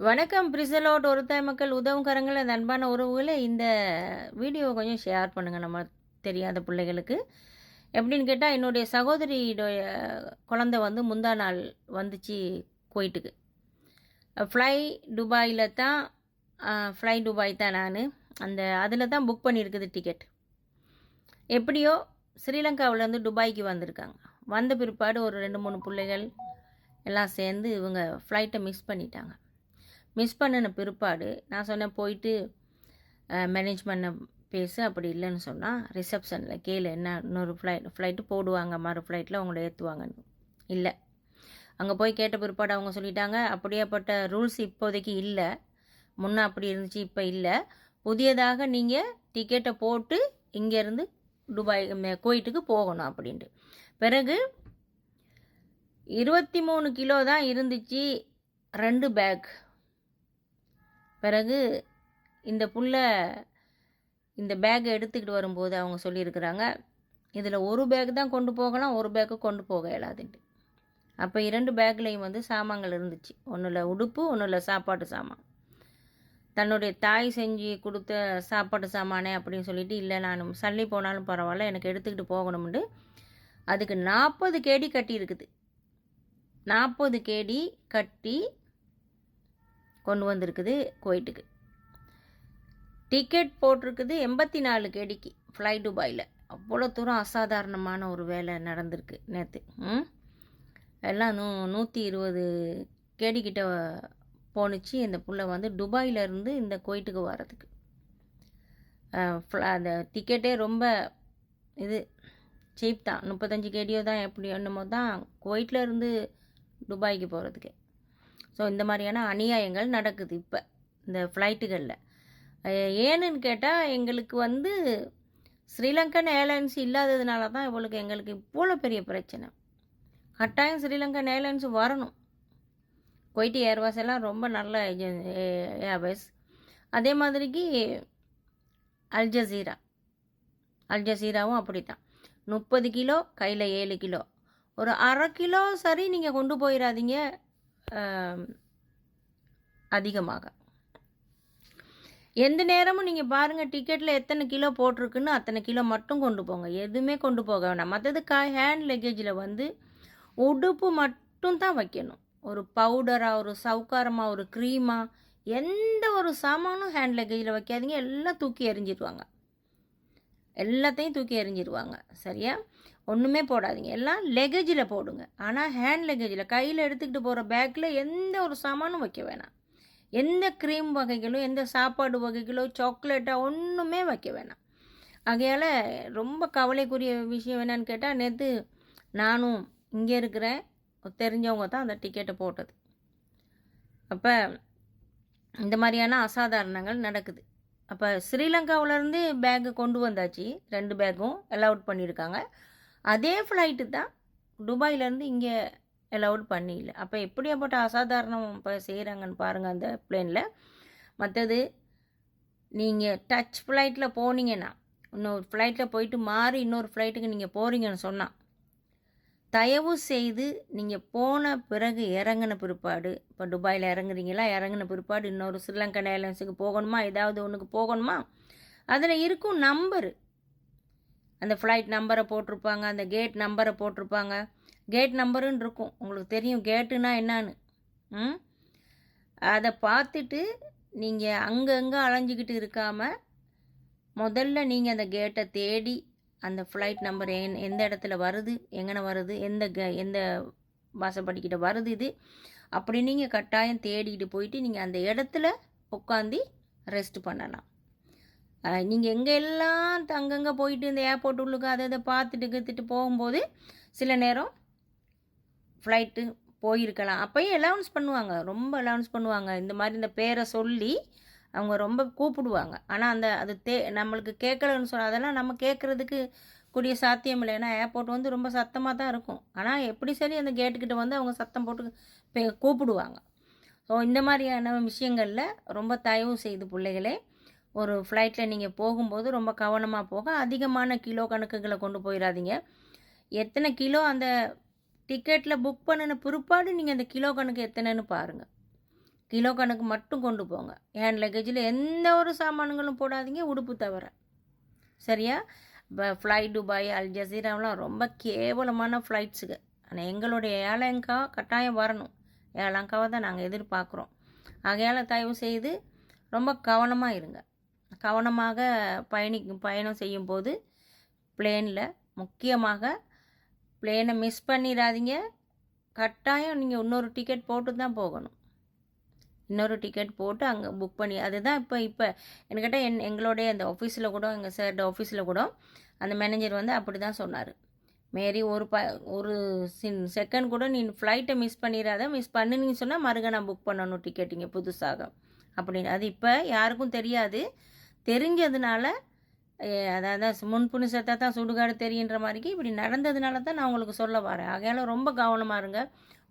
வணக்கம் பிரிசலோட் ஒருத்தாய் மக்கள் உதவும் கரங்கள் அந்த அன்பான உறவுகளை. இந்த வீடியோவை கொஞ்சம் ஷேர் பண்ணுங்கள் நம்ம தெரியாத பிள்ளைகளுக்கு. எப்படின்னு கேட்டால் என்னுடைய சகோதரியுடைய குழந்தை வந்து முந்தா நாள் வந்துச்சு குவைட்டுக்கு ஃப்ளை துபாயில் தான் ஃப்ளை துபாய் தான் நான். அந்த அதில் தான் புக் பண்ணியிருக்குது டிக்கெட் எப்படியோ ஸ்ரீலங்காவிலேருந்து துபாய்க்கு வந்திருக்காங்க. வந்த பிற்பாடு ஒரு ரெண்டு மூணு பிள்ளைகள் எல்லாம் சேர்ந்து இவங்க ஃப்ளைட்டை மிஸ் பண்ணிட்டாங்க. மிஸ் பண்ணின பிற்பாடு நான் சொன்னேன் போயிட்டு மேனேஜ்மெண்ட்டை பேசு. அப்படி இல்லைன்னு சொன்னால் ரிசப்ஷனில் கேளு என்ன இன்னொரு ஃப்ளைட் ஃப்ளைட்டு போடுவாங்க மறு ஃப்ளைட்டில் அவங்கள ஏற்றுவாங்கன்னு இல்லை. அங்கே போய் கேட்ட பிற்பாடு அவங்க சொல்லிட்டாங்க அப்படியேப்பட்ட ரூல்ஸ் இப்போதைக்கு இல்லை. முன்னே அப்படி இருந்துச்சு இப்போ இல்லை. புதியதாக நீங்கள் டிக்கெட்டை போட்டு இங்கேருந்து துபாய் மே- குவைட்டுக்கு போகணும் அப்படின்ட்டு. பிறகு இருபத்தி மூணு கிலோ தான் இருந்துச்சு ரெண்டு பேக் பிறகு இந்த புள்ளை இந்த பேக்கை எடுத்துக்கிட்டு வரும்போது அவங்க சொல்லியிருக்கிறாங்க இதில் ஒரு பேக் தான் கொண்டு போகலாம் ஒரு பேக்கு கொண்டு போக இயலாதுன்ட்டு. அப்போ இரண்டு பேக்லேயும் வந்து சாமான்கள் இருந்துச்சு. ஒன்றில் உடுப்பு ஒன்றில் சாப்பாட்டு சாமான். தன்னுடைய தாய் செஞ்சு கொடுத்த சாப்பாட்டு சாமானே அப்படின்னு சொல்லிட்டு இல்லை நான் சல்லி போனாலும் பரவாயில்ல எனக்கு எடுத்துக்கிட்டு போகணும்னு அதுக்கு நாற்பது கேடி கட்டி இருக்குது நாற்பது கேடி கட்டி கொண்டு வந்திருக்குது குவைட்டுக்கு. டிக்கெட் போட்டிருக்குது எண்பத்தி நாலு கேடிக்கு ஃப்ளை துபாயில். அவ்வளோ தூரம் அசாதாரணமான ஒரு வேலை நடந்திருக்கு நேற்று ம்? எல்லாம் நூ நூற்றி இருபது கேடிக்கிட்ட போணுச்சு. இந்த புள்ள வந்து துபாயிலேருந்து இந்த கோயிட்டுக்கு வர்றதுக்கு. அந்த டிக்கெட்டே ரொம்ப இது சீப் தான். முப்பத்தஞ்சு கேடியோ தான் எப்படி என்னமோ தான் குவைட்டில் இருந்து துபாய்க்கு போகிறதுக்கு ஸோ இந்த மாதிரியான அநியாயங்கள் நடக்குது இப்போ இந்த ஃப்ளைட்டுகளில் ஏன்னு கேட்டால் எங்களுக்கு வந்து ஸ்ரீலங்கன் ஏர்லைன்ஸ் இல்லாததுனால தான் இவளுக்கு எங்களுக்கு இவ்வளோ பெரிய பிரச்சனை. கட்டாயம் ஸ்ரீலங்கன் ஏர்லைன்ஸ் வரணும். குவைட்டி ஏர்வாஸ் எல்லாம் ரொம்ப நல்ல ஏர்வேஸ். அதே மாதிரிக்கு அல்ஜசீரா அல்ஜசீராவும் அப்படி தான் முப்பது கிலோ கையில் ஏழு கிலோ. ஒரு அரை கிலோ சரி நீங்கள் கொண்டு போயிடாதீங்க அதிகமாக. எந்த நேரமும் நீங்கள் பாருங்கள் டிக்கெட்டில் எத்தனை கிலோ போட்டிருக்குன்னு அத்தனை கிலோ மட்டும் கொண்டு போங்க. எதுவுமே கொண்டு போக வேணாம். மற்றது கா ஹேண்ட் லக்கேஜில் வந்து உடுப்பு மட்டும் தான் வைக்கணும். ஒரு பவுடராக ஒரு சவுக்காரமாக ஒரு க்ரீமாக எந்த ஒரு சாமானும் ஹேண்ட் லக்கேஜில் வைக்காதீங்க. எல்லாம் தூக்கி எறிஞ்சிடுவாங்க எல்லாத்தையும் தூக்கி எறிஞ்சிடுவாங்க சரியா? ஒன்றுமே போடாதீங்க. எல்லாம் லெகேஜில் போடுங்க. ஆனால் ஹேண்ட் லெகேஜில் கையில் எடுத்துக்கிட்டு போகிற பேக்கில் எந்த ஒரு சாமானும் வைக்க வேணாம். எந்த க்ரீம் வகைகளோ எந்த சாப்பாடு வகைகளோ சாக்லேட்டாக ஒன்றுமே வைக்க வேணாம். ஆகையால் ரொம்ப கவலைக்குரிய விஷயம் என்னன்னு கேட்டால் நேற்று நானும் இங்கே இருக்கிறேன். தெரிஞ்சவங்க தான் அந்த டிக்கெட்டை போட்டது. அப்போ இந்த மாதிரியான அசாதாரணங்கள் நடக்குது. அப்போ ஸ்ரீலங்காவிலேருந்து பேக்கு கொண்டு வந்தாச்சு. ரெண்டு பேக்கும் அலவுட் பண்ணியிருக்காங்க. அதே ஃப்ளைட்டு தான் துபாயிலேருந்து இங்கே அலவுட் பண்ணியில். அப்போ எப்படியாப்பட்ட அசாதாரணம் இப்போ செய்கிறாங்கன்னு பாருங்கள் அந்த பிளேனில் மற்றது நீங்கள் டச் ஃப்ளைட்டில் போனீங்கன்னா இன்னொரு ஃப்ளைட்டில் போயிட்டு மாறி இன்னொரு ஃப்ளைட்டுக்கு நீங்கள் போகிறீங்கன்னு சொன்னால் தயவு செய்து நீங்கள் போன பிறகு இறங்கின பிற்பாடு இப்போ துபாயில் இறங்குறீங்களா இறங்கின பிற்பாடு இன்னொரு ஸ்ரீலங்கன் ஏர்லைன்ஸுக்கு போகணுமா ஏதாவது ஒன்றுக்கு போகணுமா? அதில் இருக்கும் நம்பரு அந்த ஃப்ளைட் நம்பரை போட்டிருப்பாங்க அந்த கேட் நம்பரை போட்டிருப்பாங்க. கேட் நம்பருன்னு இருக்கும். உங்களுக்கு தெரியும் கேட்டுனா என்னான்னு. ம்? அதை பார்த்துட்டு நீங்கள் அங்கங்கே அலைஞ்சிக்கிட்டு இருக்காமல் முதல்ல நீங்கள் அந்த கேட்டை தேடி அந்த ஃப்ளைட் நம்பர் என் எந்த இடத்துல வருது எங்கன வருது எந்த க எந்த வாசப்படிக்கிட்ட வருது இது. அப்படி நீங்கள் கட்டாயம் தேடிக்கிட்டு போயிட்டு நீங்கள் அந்த இடத்துல உட்காந்து ரெஸ்ட் பண்ணலாம். நீங்கள் எங்கே எல்லாம் அங்கங்கே போயிட்டு இந்த ஏர்போர்ட் உள்ளுக்கு அதை இதை பார்த்துட்டு கற்றுட்டு போகும்போது சில நேரம் ஃப்ளைட்டு போயிருக்கலாம். அப்போயும் அலௌன்ஸ் பண்ணுவாங்க. ரொம்ப அலௌன்ஸ் பண்ணுவாங்க. இந்த மாதிரி இந்த பேரை சொல்லி அவங்க ரொம்ப கூப்பிடுவாங்க. ஆனால் அந்த அது தே நம்மளுக்கு கேட்கலன்னு சொன்னால் அதெல்லாம் நம்ம கேட்குறதுக்கு கூடிய சாத்தியம் இல்லை. ஏன்னா ஏர்போர்ட் வந்து ரொம்ப சத்தமாக தான் இருக்கும். ஆனால் எப்படி சரி அந்த கேட்டுக்கிட்ட வந்து அவங்க சத்தம் போட்டு கூப்பிடுவாங்க. ஸோ இந்த மாதிரியான விஷயங்களில் ரொம்ப தயவு செய்து பிள்ளைகளே ஒரு ஃப்ளைட்டில் நீங்கள் போகும்போது ரொம்ப கவனமாக போக அதிகமான கிலோ கணக்குகளை கொண்டு போயிடாதீங்க எத்தனை கிலோ அந்த டிக்கெட்டில் புக் பண்ணின பிற்பாடு நீங்கள் அந்த கிலோ கணக்கு எத்தனைன்னு பாருங்கள் கிலோ கணக்கு மட்டும் கொண்டு போங்க. ஹேண்ட் லக்கேஜில் எந்த ஒரு சாமான்களும் போடாதீங்க உடுப்பு தவிர சரியா? இப்போ ஃப்ளைட் துபாய் அல் ஜசீராவெலாம் ரொம்ப கேவலமான ஃப்ளைட்ஸுக்கு ஆனால் எங்களுடைய ஏழங்கா கட்டாயம் வரணும். ஏழங்காவை தான் நாங்கள் எதிர்பார்க்குறோம். ஆகையால் தயவு செய்து ரொம்ப கவனமாக இருங்க. கவனமாக பயணி பயணம் செய்யும்போது பிளேனில் முக்கியமாக பிளேனை மிஸ் பண்ணிடாதீங்க. கட்டாயம் நீங்கள் இன்னொரு டிக்கெட் போட்டு தான் போகணும். இன்னொரு டிக்கெட் போட்டு அங்கே புக் பண்ணி அதுதான் இப்போ இப்போ என்கிட்ட என் எங்களுடைய அந்த ஆஃபீஸில் கூட எங்கள் சார் ஆஃபீஸில் கூட அந்த மேனேஜர் வந்து அப்படி தான் சொன்னார். மேரி ஒரு ப ஒரு சின் செகண்ட் கூட நீ ஃப்ளைட்டை மிஸ் பண்ணிடாத. மிஸ் பண்ணுனீங்கன்னு சொன்னால் மறுக நான் புக் பண்ணணும் டிக்கெட்டிங்க புதுசாக. அப்படின்னு. அது இப்போ யாருக்கும் தெரியாது. தெரிஞ்சதுனால அதாவது முன்புணு செத்தா தான் சுடுகாடு தெரியுன்ற மாதிரிக்கு இப்படி நடந்ததுனால தான் நான் உங்களுக்கு சொல்ல வரேன். ஆகையால் ரொம்ப கவனமாக இருங்க.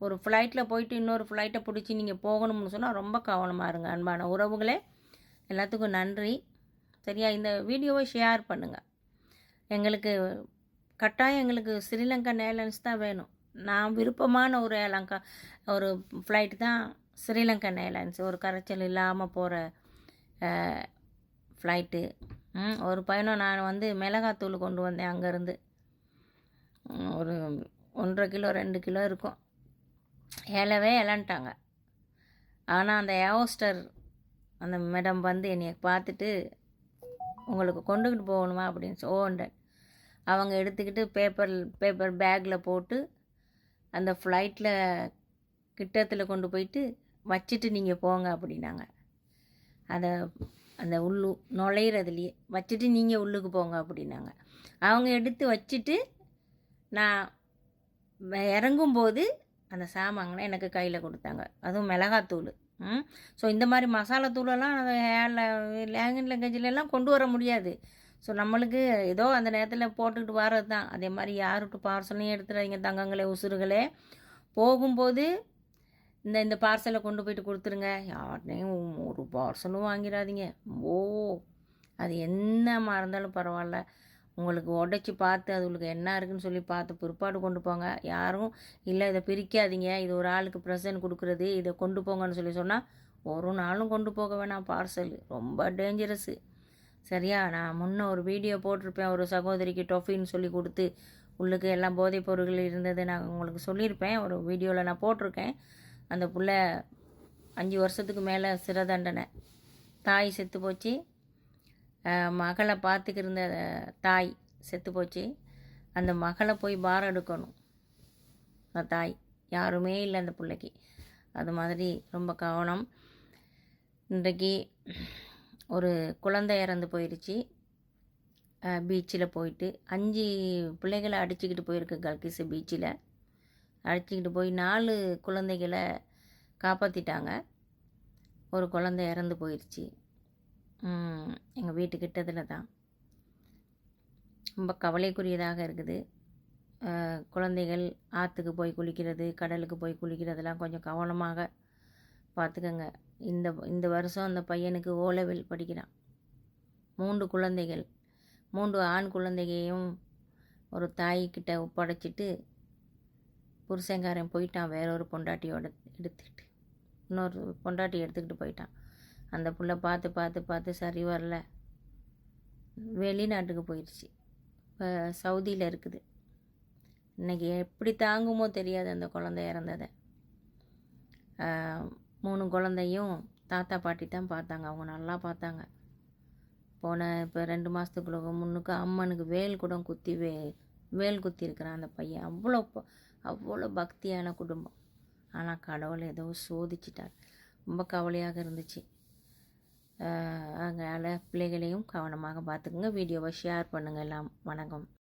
ஒரு ஃப்ளைட்டில் போயிட்டு இன்னொரு ஃப்ளைட்டை பிடிச்சி நீங்கள் போகணும்னு சொன்னால் ரொம்ப கவனமாக இருங்க அன்பான உறவுகளே. எல்லாத்துக்கும் நன்றி. சரியா? இந்த வீடியோவை ஷேர் பண்ணுங்கள் எங்களுக்கு கட்டாயம் எங்களுக்கு ஸ்ரீலங்கா ஏர்லைன்ஸ் தான் வேணும். நான் விருப்பமான ஒரு ஏலங்கா ஒரு ஃப்ளைட் தான் ஸ்ரீலங்கன் ஏர்லைன்ஸ். ஒரு கரைச்சல் இல்லாமல் போகிற ஃப்ளைட்டு ஒரு பயணம் நான் வந்து மிளகாத்தூள் கொண்டு வந்தேன் அங்கேருந்து. ஒரு ஒன்றரை கிலோ ரெண்டு கிலோ இருக்கும். ஏலவே இலன்ட்டாங்க ஆனால் அந்த ஏவோஸ்டர் அந்த மேடம் வந்து என்னை பார்த்துட்டு உங்களுக்கு கொண்டுக்கிட்டு போகணுமா? அப்படின்னு ஓண்டேன் அவங்க எடுத்துக்கிட்டு பேப்பர் பேப்பர் பேக்கில் போட்டு அந்த ஃப்ளைட்டில் கிட்டத்தில் கொண்டு போயிட்டு வச்சுட்டு நீங்கள் போங்க அப்படின்னாங்க. அதை அந்த உள்ளு நுழையிறதுலையே. வச்சுட்டு நீங்கள் உள்ளுக்கு போங்க அப்படின்னாங்க. அவங்க எடுத்து வச்சுட்டு நான் இறங்கும்போது அந்த சாமாங்களை எனக்கு கையில் கொடுத்தாங்க. அதுவும் மிளகாத்தூள். ஸோ இந்த மாதிரி மசாலா தூளெல்லாம் லேங்கன் லங்கேஜிலெல்லாம் கொண்டு வர முடியாது. ஸோ நம்மளுக்கு ஏதோ அந்த நேரத்தில் போட்டுக்கிட்டு வர்றது தான் அதே மாதிரி யாருட்டு பார்சலையும் எடுத்துடாதீங்க தங்கங்களே உசுறுகளே. போகும்போது இந்த இந்த பார்சலை கொண்டு போயிட்டு கொடுத்துருங்க. யார்ட்டையும் ஒரு பார்சலும் வாங்கிடாதீங்க ஓ அது என்னமாக இருந்தாலும் பரவாயில்ல. உங்களுக்கு உடச்சி பார்த்து அது உங்களுக்கு என்ன இருக்குன்னு சொல்லி பார்த்து பிற்பாடு கொண்டு போங்க. யாரும் இல்லை இதை பிரிக்காதீங்க. இது ஒரு ஆளுக்கு ப்ரெசன்ட் கொடுக்குறது இதை கொண்டு போங்கன்னு சொல்லி சொன்னால் ஒரு நாளும் கொண்டு போக வேணாம் பார்சல் ரொம்ப டேஞ்சரஸ்ஸு சரியா? நான் முன்ன ஒரு வீடியோ போட்டிருப்பேன். ஒரு சகோதரிக்கு டொஃபின்னு சொல்லி கொடுத்து உள்ளுக்கு எல்லாம் போதைப் பொருட்கள் இருந்தது நான் உங்களுக்கு சொல்லியிருப்பேன். ஒரு வீடியோவில் நான் போட்டிருக்கேன். அந்த பிள்ளை அஞ்சு வருஷத்துக்கு மேலே சிறை தண்டனை. தாய் செத்து போச்சு. மகளை பார்த்துக்கிருந்த தாய் செத்து போச்சு. அந்த மகளை போய் பாரம் எடுக்கணும். அந்த தாய். யாருமே இல்லை அந்த பிள்ளைக்கு. அது மாதிரி ரொம்ப கவனம். இன்றைக்கு ஒரு குழந்தை இறந்து போயிடுச்சு பீச்சில் போயிட்டு அஞ்சு பிள்ளைகளை அடிச்சுக்கிட்டு போயிருக்கு கல்கிஸ் பீச்சில். அழைச்சிக்கிட்டு போய் நாலு குழந்தைகளை காப்பாற்றிட்டாங்க ஒரு குழந்தை இறந்து போயிடுச்சு எங்கள் வீட்டுக்கிட்டதில் தான். ரொம்ப கவலைக்குரியதாக இருக்குது. குழந்தைகள் ஆற்றுக்கு போய் குளிக்கிறது கடலுக்கு போய் குளிக்கிறதெல்லாம் கொஞ்சம் கவனமாக பார்த்துக்கங்க. இந்த இந்த வருஷம் அந்த பையனுக்கு ஓலவில் படிக்கிறான். மூன்று குழந்தைகள். மூன்று ஆண் குழந்தைகையும் ஒரு தாய்கிட்ட ஒப்படைச்சிட்டு புருஷங்காரன் போயிட்டான் வேற ஒரு பொண்டாட்டியோட எடுத்துக்கிட்டு. இன்னொரு பொண்டாட்டி எடுத்துக்கிட்டு போயிட்டான். அந்த புள்ள பார்த்து பார்த்து பார்த்து சரி வரல. வெளிநாட்டுக்கு போயிடுச்சு இப்போ சவுதியில் இருக்குது. இன்றைக்கி எப்படி தாங்குமோ தெரியாது அந்த குழந்தை இறந்ததை. மூணு குழந்தையும் தாத்தா பாட்டி தான் பார்த்தாங்க. அவங்க நல்லா பார்த்தாங்க. போன இப்போ ரெண்டு மாதத்துக்குள்ள முன்னுக்கு அம்மனுக்கு வேல் கூட குத்தி வே வேல் குத்தி இருக்கிறான் அந்த பையன். அவ்வளோ அவ்வளோ பக்தியான குடும்பம். ஆனால் கடவுள் ஏதோ சோதிச்சிட்டார். ரொம்ப கவலையாக இருந்துச்சு. அதனால் பிள்ளைகளையும் கவனமாக பார்த்துக்குங்க. வீடியோவை ஷேர் பண்ணுங்கள் எல்லாம். வணக்கம்.